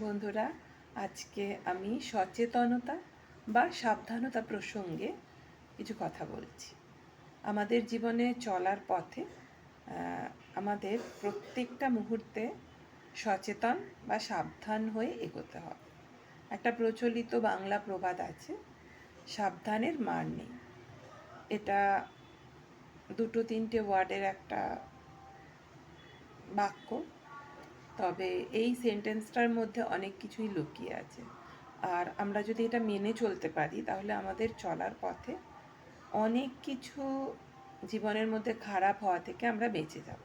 বন্ধুরা, আজকে আমি সচেতনতা বা সাবধানতা প্রসঙ্গে কিছু কথা বলছি। আমাদের জীবনে চলার পথে আমাদের প্রত্যেকটা মুহূর্তে সচেতন বা সাবধান হয়ে এগোতে হবে। একটা প্রচলিত বাংলা প্রবাদ আছে, সাবধানের মার নেই। এটা দুটো তিনটে ওয়ার্ডের একটা বাক্য। তবে এই সেন্টেন্সটার মধ্যে অনেক কিছুই লুকিয়ে আছে। আর আমরা যদি এটা মেনে চলতে পারি, তাহলে আমাদের চলার পথে অনেক কিছু জীবনের মধ্যে খারাপ হওয়া থেকে আমরা বেঁচে যাব।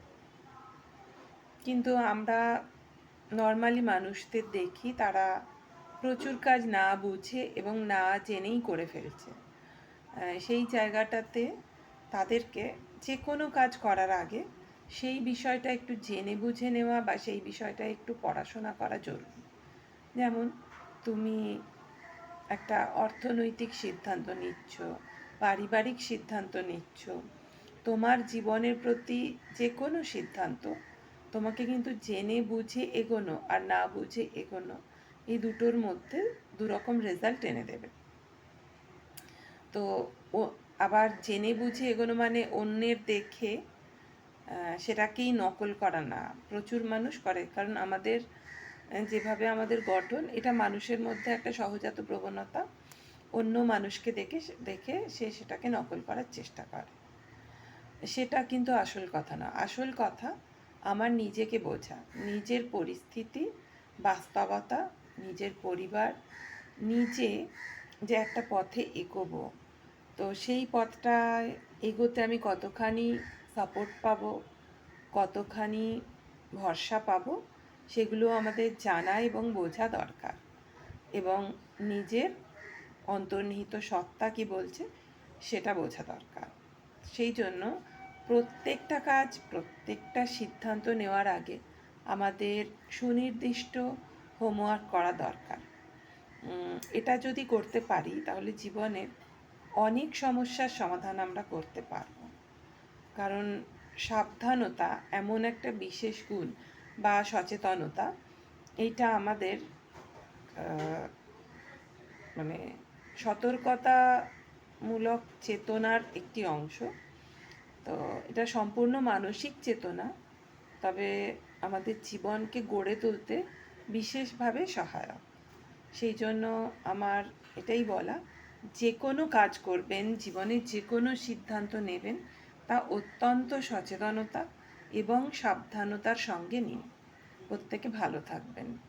কিন্তু আমরা নর্মালি মানুষদের দেখি, তারা প্রচুর কাজ না বুঝে এবং না জেনেই করে ফেলছে। সেই জায়গাটাতে তাদেরকে যে কোনো কাজ করার আগে সেই বিষয়টা একটু জেনে বুঝে নেওয়া বা সেই বিষয়টা একটু পড়াশোনা করা জরুরি। যেমন, তুমি একটা অর্থনৈতিক সিদ্ধান্ত নিচ্ছ, পারিবারিক সিদ্ধান্ত নিচ্ছ, তোমার জীবনের প্রতি যে কোনো সিদ্ধান্ত, তোমাকে কিন্তু জেনে বুঝে এগোনো আর না বুঝে এগোনো, এই দুটোর মধ্যে দুরকম রেজাল্ট এনে দেবে। তো ও আবার জেনে বুঝে এগোনো মানে অন্যের দেখে সেটাকেই নকল করা না। প্রচুর মানুষ করে। কারণ আমাদের যেভাবে আমাদের গঠন, এটা মানুষের মধ্যে একটা সহজাত প্রবণতা। অন্য মানুষকে দেখে দেখে সে সেটাকে নকল করার চেষ্টা করে। সেটা কিন্তু আসল কথা না। আসল কথা আমার নিজেকে বোঝা। নিজের পরিস্থিতি, বাস্তবতা, নিজের পরিবার, নিজে যে একটা পথে এগোবো। তো সেই পথটায় এগোতে আমি কতখানি সাপোর্ট পাবো, কতখানি ভরসা পাবো, সেগুলো আমাদের জানা এবং বোঝা দরকার। এবং নিজের অন্তর্নিহিত সত্তা কি বলছে, সেটা বোঝা দরকার। সেই জন্য প্রত্যেকটা কাজ, প্রত্যেকটা সিদ্ধান্ত নেওয়ার আগে আমাদের সুনির্দিষ্ট হোমওয়ার্ক করা দরকার। এটা যদি করতে পারি, তাহলে জীবনের অনেক সমস্যার সমাধান আমরা করতে পারব। কারণ সাবধানতা এমন একটা বিশেষ গুণ বা সচেতনতা, এইটা আমাদের মানে সতর্কতামূলক চেতনার একটি অংশ। তো এটা সম্পূর্ণ মানসিক চেতনা, তবে আমাদের জীবনকে গড়ে তুলতে বিশেষভাবে সহায়ক। সেই জন্য আমার এটাই বলা, যে কোনো কাজ করবেন, জীবনে যে কোনো সিদ্ধান্ত নেবেন তা অত্যন্ত সচেতনতা এবং সাবধানতার সঙ্গে নিন। প্রত্যেকে ভালো থাকবেন।